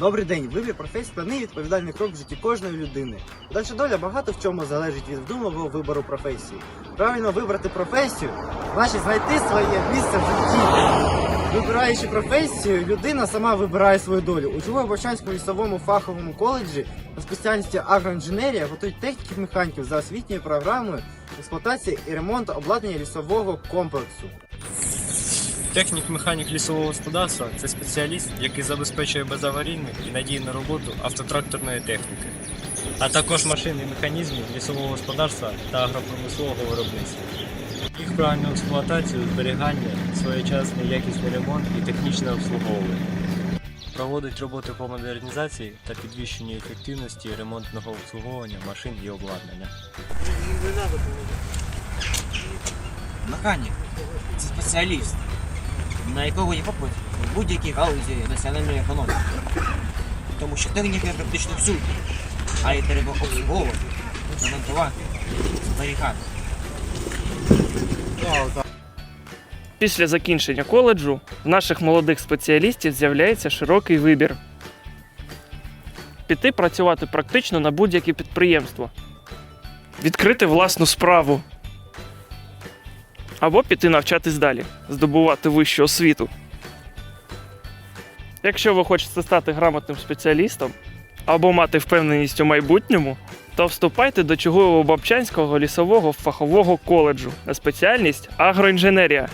Добрий день. Вибір професії складний відповідальний крок в житті кожної людини. Дальша доля багато в чому залежить від вдумливого вибору професії. Правильно вибрати професію значить знайти своє місце в житті. Вибираючи професію, людина сама вибирає свою долю. У Чугово-Бочанському лісовому фаховому коледжі на спеціальності агроінженерія готують техніків механіків за освітньою програмою експлуатації і ремонту обладнання лісового комплексу. Технік-механік лісового господарства це спеціаліст, який забезпечує безаварійну і надійну роботу автотракторної техніки, а також машин і механізмів лісового господарства та агропромислового виробництва. Їх правильну експлуатацію, зберігання, своєчасний якісний ремонт і технічне обслуговування. Проводить роботи по модернізації та підвищенню ефективності ремонтного обслуговування машин і обладнання. Механік це спеціаліст, на якого є попит в будь-якій галузі національної економіки. Тому що техніка практично всюди, а її треба обслуговувати, ремонтувати, зберігати. Після закінчення коледжу в наших молодих спеціалістів з'являється широкий вибір. Піти працювати практично на будь-яке підприємство, відкрити власну справу. Або піти навчатись далі, здобувати вищу освіту. Якщо ви хочете стати грамотним спеціалістом або мати впевненість у майбутньому, то вступайте до Чугуєво-Бабчанського лісового фахового коледжу на спеціальність агроінженерія.